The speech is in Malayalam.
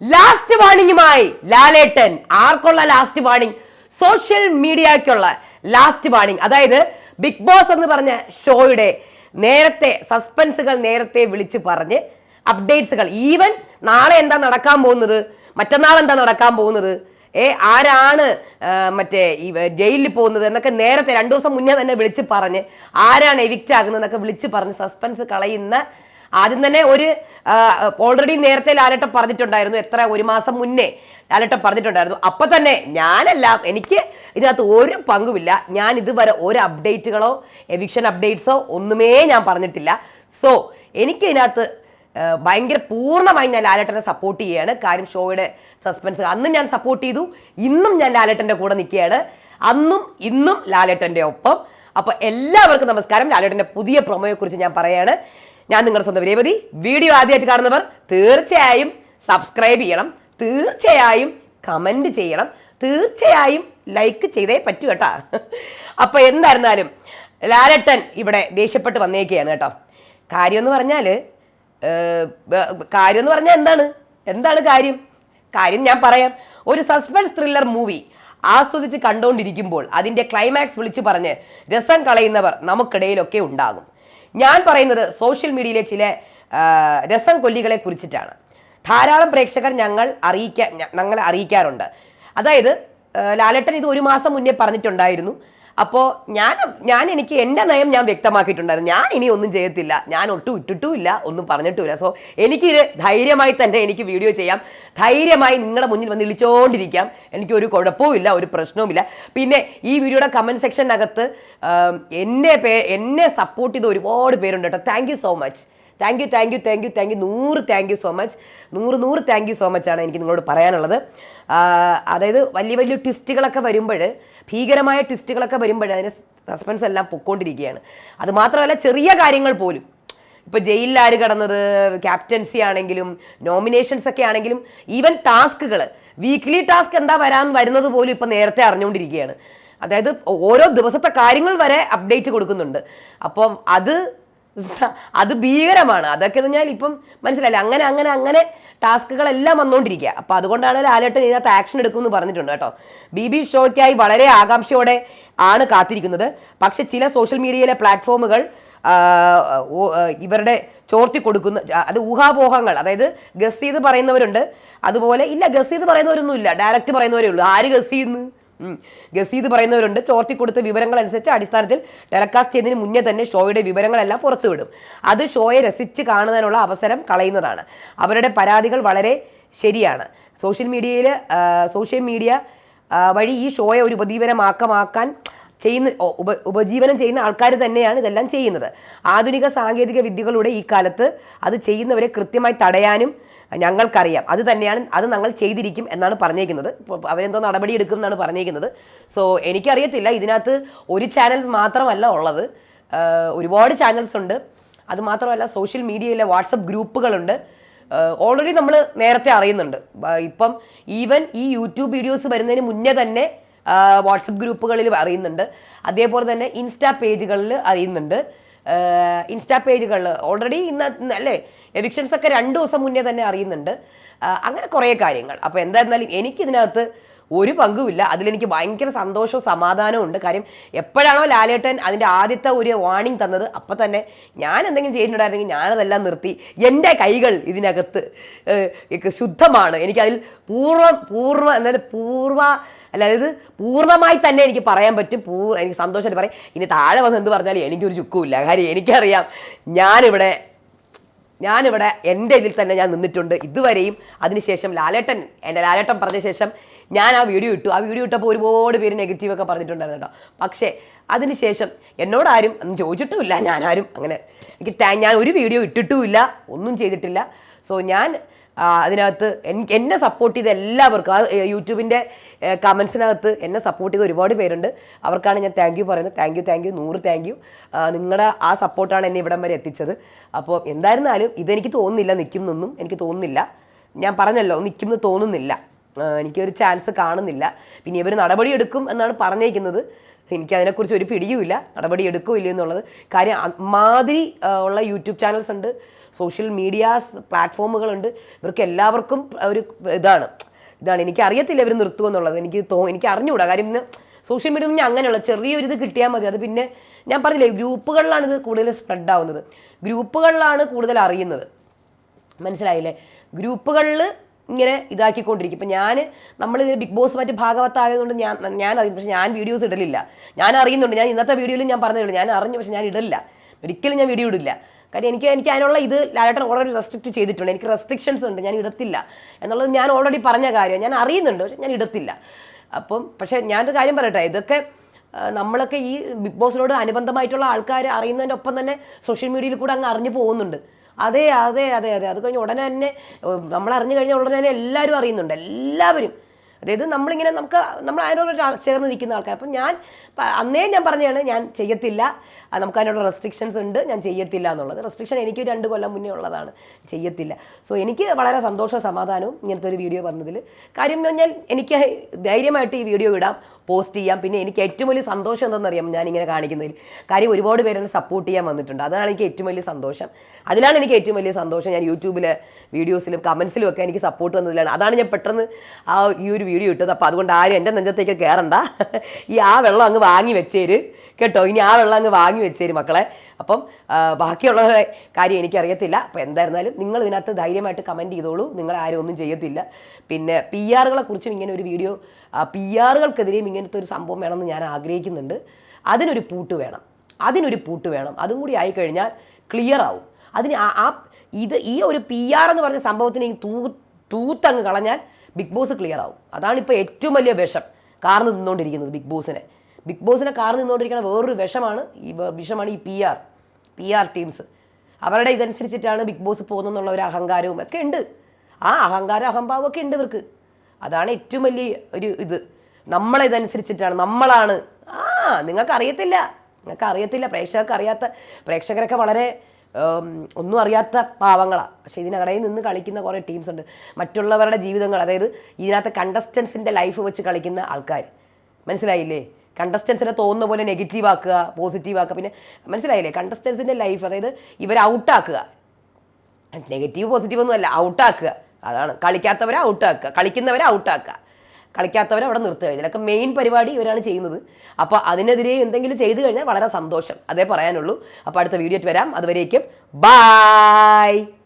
ലാസ്റ്റ് വാണിംഗുമായി ലാലേട്ടൻ ആർക്കുള്ള ലാസ്റ്റ് വാണിംഗ് സോഷ്യൽ മീഡിയക്കുള്ള ലാസ്റ്റ് വാണിംഗ് അതായത് ബിഗ് ബോസ് എന്ന് പറഞ്ഞ ഷോയുടെ നേരത്തെ സസ്പെൻസുകൾ നേരത്തെ വിളിച്ച് പറഞ്ഞ് അപ്ഡേറ്റ്സുകൾ ഈവൻ നാളെ എന്താ നടക്കാൻ പോകുന്നത്? മറ്റന്നാൾ എന്താ നടക്കാൻ പോകുന്നത്? ഏ ആരാണ് മറ്റേ ഈ ജയിലിൽ പോകുന്നത് എന്നൊക്കെ നേരത്തെ രണ്ടു ദിവസം മുന്നേ തന്നെ വിളിച്ച് പറഞ്ഞ് ആരാണ് എവിക്റ്റ് ആകുന്നത് എന്നൊക്കെ വിളിച്ച് പറഞ്ഞ് സസ്പെൻസ് കളയുന്ന ആദ്യം തന്നെ ഒരു ഓൾറെഡി നേരത്തെ ലാലട്ടം പറഞ്ഞിട്ടുണ്ടായിരുന്നു. എത്ര ഒരു മാസം മുന്നേ ലാലട്ടം പറഞ്ഞിട്ടുണ്ടായിരുന്നു. അപ്പൊ തന്നെ ഞാനെല്ലാം എനിക്ക് ഇതിനകത്ത് ഒരു പങ്കുമില്ല. ഞാൻ ഇതുവരെ ഒരു അപ്ഡേറ്റുകളോ എവിക്ഷൻ അപ്ഡേറ്റ്സോ ഒന്നുമേ ഞാൻ പറഞ്ഞിട്ടില്ല. സോ എനിക്ക് ഇതിനകത്ത് ഭയങ്കര പൂർണമായി ഞാൻ ലാലേട്ടനെ സപ്പോർട്ട് ചെയ്യുകയാണ് കാര്യം ഷോയുടെ സസ്പെൻസ് അന്ന് ഞാൻ സപ്പോർട്ട് ചെയ്തു. ഇന്നും ഞാൻ ലാലേട്ടന്റെ കൂടെ നിൽക്കുകയാണ്. അന്നും ഇന്നും ലാലേട്ടന്റെ ഒപ്പം. അപ്പോൾ എല്ലാവർക്കും നമസ്കാരം. ലാലേട്ടന്റെ പുതിയ പ്രൊമോയെക്കുറിച്ച് ഞാൻ പറയാണ്. ഞാൻ നിങ്ങളുടെ സ്വന്തം രേവതി. വീഡിയോ ആദ്യമായിട്ട് കാണുന്നവർ തീർച്ചയായും സബ്സ്ക്രൈബ് ചെയ്യണം. തീർച്ചയായും കമന്റ് ചെയ്യണം. തീർച്ചയായും ലൈക്ക് ചെയ്തേ പറ്റൂ കേട്ടോ. അപ്പോൾ എന്തായിരുന്നാലും ലാലട്ടൻ ഇവിടെ ദേഷ്യപ്പെട്ട് വന്നേക്കുകയാണ് കേട്ടോ. കാര്യമെന്ന് പറഞ്ഞാൽ കാര്യമെന്ന് പറഞ്ഞാൽ എന്താണ്? എന്താണ് കാര്യം? കാര്യം ഞാൻ പറയാം. ഒരു സസ്പെൻസ് ത്രില്ലർ മൂവി ആസ്വദിച്ച് കണ്ടുകൊണ്ടിരിക്കുമ്പോൾ അതിന്റെ ക്ലൈമാക്സ് വിളിച്ചു പറഞ്ഞ് രസം കളയുന്നവർ നമുക്കിടയിലൊക്കെ ഉണ്ടാകും. ഞാൻ പറയുന്നത് സോഷ്യൽ മീഡിയയിലെ ചില രസം കൊല്ലികളെ കുറിച്ചിട്ടാണ്. ധാരാളം പ്രേക്ഷകർ ഞങ്ങൾ അറിയിക്കാൻ ഞങ്ങൾ അറിയിക്കാറുണ്ട്. അതായത് ലാലട്ടൻ ഇത് ഒരു മാസം മുന്നേ പറഞ്ഞിട്ടുണ്ടായിരുന്നു. അപ്പോൾ ഞാൻ ഞാൻ എനിക്ക് എന്റെ നയം ഞാൻ വ്യക്തമാക്കിയിട്ടുണ്ടായിരുന്നു. ഞാൻ ഇനി ഒന്നും ചെയ്യത്തില്ല. ഞാൻ ഒട്ടും ഇട്ടിട്ടുമില്ല ഒന്നും പറഞ്ഞിട്ടുമില്ല. സോ എനിക്ക് ധൈര്യമായി തന്നെ എനിക്ക് വീഡിയോ ചെയ്യാം. ധൈര്യമായി നിങ്ങളുടെ മുന്നിൽ വന്ന് ഇളിച്ചോണ്ടിരിക്കാം. എനിക്ക് ഒരു കുഴപ്പവുമില്ല ഒരു പ്രശ്നവുമില്ല പിന്നെ ഈ വീഡിയോയുടെ കമന്റ് സെക്ഷനകത്ത് എന്നെ പേ എന്നെ സപ്പോർട്ട് ചെയ്ത ഒരുപാട് പേരുണ്ട് കേട്ടോ. Thank so much thank you thank you thank you thank you നൂറ് താങ്ക് യു സോ മച്ച് നൂറ് നൂറ് താങ്ക് യു സോ മച്ച് ആണ് എനിക്ക് നിങ്ങളോട് പറയാനുള്ളത്. അതായത് വലിയ വലിയ ട്വിസ്റ്റുകളൊക്കെ വരുമ്പോൾ ഭീകരമായ ട്വിസ്റ്റുകളൊക്കെ വരുമ്പോഴേ അതിന് സസ്പെൻസ് എല്ലാം പൊക്കോണ്ടിരിക്കുകയാണ്. അത് മാത്രമല്ല ചെറിയ കാര്യങ്ങൾ പോലും. ഇപ്പോൾ ജയിലിൽ ആര് കിടന്നത്? ക്യാപ്റ്റൻസി ആണെങ്കിലും നോമിനേഷൻസ് ഒക്കെ ആണെങ്കിലും ഈവൻ ടാസ്കുകൾ വീക്ക്ലി ടാസ്ക് എന്താ വരാൻ വരുന്നത് പോലും ഇപ്പം നേരത്തെ അറിഞ്ഞുകൊണ്ടിരിക്കുകയാണ്. അതായത് ഓരോ ദിവസത്തെ കാര്യങ്ങൾ വരെ അപ്ഡേറ്റ് കൊടുക്കുന്നുണ്ട്. അപ്പം അത് അത് ഭീകരമാണ്. അതൊക്കെ എന്ന് പറഞ്ഞാൽ ഇപ്പം മനസ്സിലായില്ല? അങ്ങനെ അങ്ങനെ അങ്ങനെ ടാസ്കുകളെല്ലാം വന്നുകൊണ്ടിരിക്കുക അപ്പം അതുകൊണ്ടാണ് ലാലേട്ടൻ ഇതിനകത്ത് ആക്ഷൻ എടുക്കുമെന്ന് പറഞ്ഞിട്ടുണ്ട് കേട്ടോ. ബി ബി ഷോയ്ക്കായി വളരെ ആകാംക്ഷയോടെ ആണ് കാത്തിരിക്കുന്നത്. പക്ഷെ ചില സോഷ്യൽ മീഡിയയിലെ പ്ലാറ്റ്ഫോമുകൾ ഇവരുടെ ചോർത്തി കൊടുക്കുന്ന അത് ഊഹാപോഹങ്ങൾ. അതായത് ഗസ് പറയുന്നവരുണ്ട്. അതുപോലെ ഇല്ല ഗസ് പറയുന്നവരൊന്നും ഇല്ല ഡയറക്റ്റ് പറയുന്നവരേ ഉള്ളൂ. ആര് ഗസ് ചെയ്യുന്നു? ഉം. ഗസ് ചെയ്ത് പറയുന്നവരുണ്ട് ചോർത്തി കൊടുത്ത വിവരങ്ങൾ അനുസരിച്ച് അടിസ്ഥാനത്തിൽ ടെലകാസ്റ്റ് ചെയ്യുന്നതിന് മുന്നേ തന്നെ ഷോയുടെ വിവരങ്ങളെല്ലാം പുറത്തുവിടും. അത് ഷോയെ രസിച്ച് കാണുന്നതിനുള്ള അവസരം കളയുന്നതാണ്. അവരുടെ പരാതികൾ വളരെ ശരിയാണ്. സോഷ്യൽ മീഡിയയിൽ സോഷ്യൽ മീഡിയ വഴി ഈ ഷോയെ ഒരു ഉപജീവനമാക്കമാക്കാൻ ചെയ്യുന്ന ഉപ ഉപജീവനം ചെയ്യുന്ന ആൾക്കാർ തന്നെയാണ് ഇതെല്ലാം ചെയ്യുന്നത്. ആധുനിക സാങ്കേതിക വിദ്യകളുടെ ഈ കാലത്ത് അത് ചെയ്യുന്നവരെ കൃത്യമായി തടയാനും ഞങ്ങൾക്കറിയാം. അത് തന്നെയാണ് അത് ഞങ്ങൾ ചെയ്തിരിക്കും എന്നാണ് പറഞ്ഞേക്കുന്നത്. അവരെന്തോ നടപടി എടുക്കും എന്നാണ് പറഞ്ഞേക്കുന്നത്. സോ എനിക്കറിയത്തില്ല ഇതിനകത്ത് ഒരു ചാനൽ മാത്രമല്ല ഉള്ളത്. ഒരുപാട് ചാനൽസ് ഉണ്ട്. അത് മാത്രമല്ല സോഷ്യൽ മീഡിയയിലെ വാട്സപ്പ് ഗ്രൂപ്പുകളുണ്ട്. ഓൾറെഡി നമ്മൾ നേരത്തെ അറിയുന്നുണ്ട്. ഇപ്പം ഈവൻ ഈ യൂട്യൂബ് വീഡിയോസ് വരുന്നതിന് മുന്നേ തന്നെ വാട്സപ്പ് ഗ്രൂപ്പുകളിൽ അറിയുന്നുണ്ട്. അതേപോലെ തന്നെ ഇൻസ്റ്റാ പേജുകളിൽ അറിയുന്നുണ്ട്. ഇൻസ്റ്റാ പേജുകളിൽ ഓൾറെഡി ഇന്ന് അല്ലേ എവിക്ഷൻസ് ഒക്കെ രണ്ട് ദിവസം മുന്നേ തന്നെ അറിയുന്നുണ്ട്. അങ്ങനെ കുറേ കാര്യങ്ങൾ. അപ്പോൾ എന്തായിരുന്നാലും എനിക്കിതിനകത്ത് ഒരു പങ്കുമില്ല. അതിലെനിക്ക് ഭയങ്കര സന്തോഷവും സമാധാനവും ഉണ്ട്. കാര്യം എപ്പോഴാണോ ലാലേട്ടൻ അതിന്റെ ആദ്യത്തെ ഒരു വാണിംഗ് തന്നത് അപ്പം തന്നെ ഞാൻ എന്തെങ്കിലും ചെയ്യുന്നുണ്ടായിരുന്നെങ്കിൽ ഞാനതെല്ലാം നിർത്തി. എന്റെ കൈകൾ ഇതിനകത്ത് ശുദ്ധമാണ്. എനിക്കതിൽ പൂർവം പൂർവ അതായത് പൂർവ അതായത് പൂർണമായി തന്നെ എനിക്ക് പറയാൻ പറ്റും പൂ എനിക്ക് സന്തോഷമായിട്ട് പറയും. ഇനി താഴെ വന്ന് എന്ത് പറഞ്ഞാലും എനിക്കൊരു ചുക്കുമില്ല. കാര്യം എനിക്കറിയാം ഞാനിവിടെ ഞാനിവിടെ എന്റെ ഇതിൽ തന്നെ ഞാൻ നിന്നിട്ടുണ്ട്. ഇതുവരെയും അതിനുശേഷം ലാലേട്ടൻ എന്റെ ലാലേട്ടൻ പറഞ്ഞ ശേഷം ഞാൻ ആ വീഡിയോ ഇട്ടു. ആ വീഡിയോ ഇട്ടപ്പോൾ ഒരുപാട് പേര് നെഗറ്റീവൊക്കെ പറഞ്ഞിട്ടുണ്ടായിരുന്നു കേട്ടോ. പക്ഷേ അതിനുശേഷം എന്നോടാരും ഒന്നും ചോദിച്ചിട്ടുമില്ല ഞാനാരും അങ്ങനെ എനിക്ക് ഞാൻ ഒരു വീഡിയോ ഇട്ടിട്ടുമില്ല ഒന്നും ചെയ്തിട്ടില്ല. സോ ഞാൻ അതിനകത്ത് എന്നെ സപ്പോർട്ട് ചെയ്ത എല്ലാവർക്കും ആ യൂട്യൂബിന്റെ കമൻസിനകത്ത് എന്നെ സപ്പോർട്ട് ചെയ്ത ഒരുപാട് പേരുണ്ട്. അവർക്കാണ് ഞാൻ താങ്ക് യു പറയുന്നത്. താങ്ക് യു താങ്ക് യു നൂറ് താങ്ക് യു നിങ്ങളുടെ ആ സപ്പോർട്ടാണ് എന്നെ ഇവിടം വരെ എത്തിച്ചത്. അപ്പോൾ എന്തായിരുന്നാലും ഇതെനിക്ക് തോന്നുന്നില്ല നിൽക്കും നിൽക്കുന്നൊന്നും എനിക്ക് തോന്നുന്നില്ല. ഞാൻ പറഞ്ഞല്ലോ നിൽക്കുമെന്ന് തോന്നുന്നില്ല. എനിക്കൊരു ചാൻസ് കാണുന്നില്ല. പിന്നെ ഇവർ നടപടി എടുക്കും എന്നാണ് പറഞ്ഞേക്കുന്നത്. എനിക്കതിനെക്കുറിച്ച് ഒരു പിടിയുമില്ല. നടപടി എടുക്കുമില്ല എന്നുള്ളത്. കാര്യം മാതിരി ഉള്ള യൂട്യൂബ് ചാനൽസ് ഉണ്ട്. സോഷ്യൽ മീഡിയാസ് പ്ലാറ്റ്ഫോമുകളുണ്ട്. ഇവർക്ക് എല്ലാവർക്കും ഒരു ഇതാണ്. ഇതാണ്. എനിക്ക് അറിയത്തില്ല ഇവർ നിർത്തുമെന്നുള്ളത് എനിക്ക് തോ എനിക്ക് അറിഞ്ഞുകൂടാ കാര്യം ഇന്ന് സോഷ്യൽ മീഡിയ ഒന്നും അങ്ങനെയുള്ള ചെറിയൊരിത് കിട്ടിയാൽ മതി. അത് പിന്നെ ഞാൻ പറഞ്ഞില്ലേ ഗ്രൂപ്പുകളിലാണ് ഇത് കൂടുതൽ സ്പ്രെഡ് ആവുന്നത് ഗ്രൂപ്പുകളിലാണ് കൂടുതൽ അറിയുന്നത്. മനസ്സിലായില്ലേ? ഗ്രൂപ്പുകളിൽ ഇങ്ങനെ ഇതാക്കിക്കൊണ്ടിരിക്കും. ഇപ്പം ഞാൻ നമ്മൾ ബിഗ് ബോസ് മറ്റ് ഭാഗവത്തായതുകൊണ്ട് ഞാൻ ഞാൻ അറിയും. പക്ഷേ ഞാൻ വീഡിയോസ് ഇടലില്ല. ഞാൻ അറിയുന്നുണ്ട്. ഞാൻ ഇന്നത്തെ വീഡിയോയിൽ ഞാൻ പറഞ്ഞില്ല ഞാൻ അറിഞ്ഞു പക്ഷേ ഞാൻ ഇടലില്ല. ഒരിക്കലും ഞാൻ വീഡിയോ ഇടില്ല. കാര്യം എനിക്ക് എനിക്ക് അതിനുള്ള ഇത് ലാലേട്ടൻ ഓൾറെഡി റെസ്ട്രിക്ട് ചെയ്തിട്ടുണ്ട്. എനിക്ക് റെസ്ട്രിക്ഷൻസ് ഉണ്ട്. ഞാൻ ഇടത്തില്ല. എന്നുള്ളത് ഞാൻ ഓൾറെഡി പറഞ്ഞ കാര്യം. ഞാൻ അറിയുന്നുണ്ട്. പക്ഷെ ഞാൻ ഇടത്തില്ല. അപ്പം പക്ഷേ ഞാനൊരു കാര്യം പറയട്ടെ. ഇതൊക്കെ നമ്മളൊക്കെ ഈ ബിഗ് ബോസിനോട് അനുബന്ധമായിട്ടുള്ള ആൾക്കാർ അറിയുന്നതിന്റെ ഒപ്പം തന്നെ സോഷ്യൽ മീഡിയയിൽ കൂടെ അങ്ങ് അറിഞ്ഞു പോകുന്നുണ്ട്. അതെ അതെ അതെ അതെ. അത് കഴിഞ്ഞ് ഉടനെ തന്നെ നമ്മൾ അറിഞ്ഞു കഴിഞ്ഞാൽ ഉടനെ തന്നെ എല്ലാവരും അറിയുന്നുണ്ട്. എല്ലാവരും. അതായത് നമ്മളിങ്ങനെ നമുക്ക് നമ്മൾ അതിനോട് ചേർന്ന് നിൽക്കുന്ന ആൾക്കാർ. അപ്പം ഞാൻ അന്നേ ഞാൻ പറഞ്ഞതാണ് ഞാൻ ചെയ്യത്തില്ല. നമുക്ക് അതിനോട് റെസ്ട്രിക്ഷൻസ് ഉണ്ട് ഞാൻ ചെയ്യത്തില്ല എന്നുള്ളത്. റെസ്ട്രിക്ഷൻ എനിക്ക് രണ്ട് കൊല്ലം മുന്നേ ഉള്ളതാണ്. ചെയ്യത്തില്ല. സോ എനിക്ക് വളരെ സന്തോഷവും സമാധാനവും ഇങ്ങനത്തെ ഒരു വീഡിയോ വന്നതിൽ കാര്യം എന്ന് പറഞ്ഞാൽ എനിക്ക് ധൈര്യമായിട്ട് ഈ വീഡിയോ ഇടാം. പോസ്റ്റ് ചെയ്യാം. പിന്നെ എനിക്ക് ഏറ്റവും വലിയ സന്തോഷം എന്തെന്നറിയാം ഞാനിങ്ങനെ കാണിക്കുന്നതിൽ. കാര്യം ഒരുപാട് പേര് എന്നെ സപ്പോർട്ട് ചെയ്യാൻ വന്നിട്ടുണ്ട്. അതാണ് എനിക്ക് ഏറ്റവും വലിയ സന്തോഷം. അതിലാണ് എനിക്ക് ഏറ്റവും വലിയ സന്തോഷം. ഞാൻ യൂട്യൂബിൽ വീഡിയോസിലും കമൻസിലും ഒക്കെ എനിക്ക് സപ്പോർട്ട് വന്നതിലാണ്. അതാണ് ഞാൻ പെട്ടെന്ന് ആ ഈ ഒരു വീഡിയോ ഇട്ടത്. അപ്പോൾ അതുകൊണ്ട് ആരും എന്റെ നെഞ്ചത്തേക്ക് കയറണ്ട ഈ ആ വെള്ളം അങ്ങ് വാങ്ങി വെച്ചേര്. കേട്ടോ? ഇനി ആ വെള്ളം അങ്ങ് വാങ്ങി വെച്ചേര് മക്കളെ. അപ്പം ബാക്കിയുള്ള കാര്യം എനിക്കറിയത്തില്ല. അപ്പോൾ എന്തായിരുന്നാലും നിങ്ങൾ ഇതിനകത്ത് ധൈര്യമായിട്ട് കമന്റ് ചെയ്തോളൂ. നിങ്ങൾ ആരും ഒന്നും ചെയ്യത്തില്ല. പിന്നെ പി ആറുകളെ കുറിച്ചും ഇങ്ങനെ ഒരു വീഡിയോ പി ആറുകൾക്കെതിരെയും ഇങ്ങനത്തെ ഒരു സംഭവം വേണമെന്ന് ഞാൻ ആഗ്രഹിക്കുന്നുണ്ട്. അതിനൊരു പൂട്ട് വേണം. അതിനൊരു പൂട്ട് വേണം. അതും കൂടി ആയിക്കഴിഞ്ഞാൽ ക്ലിയർ ആവും. അതിന് ആ- ഇത് ഈ ഒരു പി ആർ എന്ന് പറഞ്ഞ സംഭവത്തിന് തൂ തൂത്തങ്ങ് കളഞ്ഞാൽ ബിഗ് ബോസ് ക്ലിയർ ആവും. അതാണ് ഇപ്പോൾ ഏറ്റവും വലിയ വിഷം കാർന്ന് നിന്നുകൊണ്ടിരിക്കുന്നത് ബിഗ് ബോസിനെ ബിഗ് ബോസിനെ കാർന്ന് നിന്നുകൊണ്ടിരിക്കുന്ന വേറൊരു വിഷമാണ് ഈ വിഷമാണ് ഈ P R P R teams അവരുടെ ഇതനുസരിച്ചിട്ടാണ് ബിഗ് ബോസ് പോകുന്നെന്നുള്ള ഒരു അഹങ്കാരവും ഒക്കെ ഉണ്ട്. ആ അഹങ്കാരം അഹംഭാവം ഒക്കെ ഉണ്ട് ഇവർക്ക്. അതാണ് ഏറ്റവും വലിയ ഒരു ഇത്. നമ്മളെ ഇതനുസരിച്ചിട്ടാണ് നമ്മളാണ്. ആ നിങ്ങൾക്ക് അറിയത്തില്ല. നിങ്ങൾക്ക് അറിയത്തില്ല. പ്രേക്ഷകർക്ക് അറിയാത്ത പ്രേക്ഷകരൊക്കെ വളരെ ഒന്നും അറിയാത്ത പാവങ്ങളാണ് പക്ഷേ ഇതിനകടയിൽ നിന്ന് കളിക്കുന്ന കുറേ ടീംസ് ഉണ്ട്. മറ്റുള്ളവരുടെ ജീവിതങ്ങൾ അതായത് ഇതിനകത്ത് കണ്ടസ്റ്റൻസിന്റെ ലൈഫ് വെച്ച് കളിക്കുന്ന ആൾക്കാർ മനസ്സിലായില്ലേ? കണ്ടസ്റ്റൻസിനെ തോന്നുന്ന പോലെ നെഗറ്റീവ് ആക്കുക പോസിറ്റീവ് ആക്കുക. പിന്നെ മനസ്സിലായില്ലേ? കണ്ടസ്റ്റൻസിന്റെ ലൈഫ് അതായത് ഇവരെ ഔട്ടാക്കുക നെഗറ്റീവ് പോസിറ്റീവ് ഒന്നും അല്ല ഔട്ടാക്കുക അതാണ്. കളിക്കാത്തവരെ ഔട്ടാക്കുക കളിക്കുന്നവരെ ഔട്ടാക്കുക കളിക്കാത്തവരെ അവിടെ നിർത്തുക. ഇതിലൊക്കെ മെയിൻ പരിപാടി ഇവരാണ് ചെയ്യുന്നത്. അപ്പോൾ അതിനെതിരെ എന്തെങ്കിലും ചെയ്തു കഴിഞ്ഞാൽ വളരെ സന്തോഷം. അതേ പറയാനുള്ളൂ. അപ്പോൾ അടുത്ത വീഡിയോ വരാം. അതുവരേക്കും ബായ്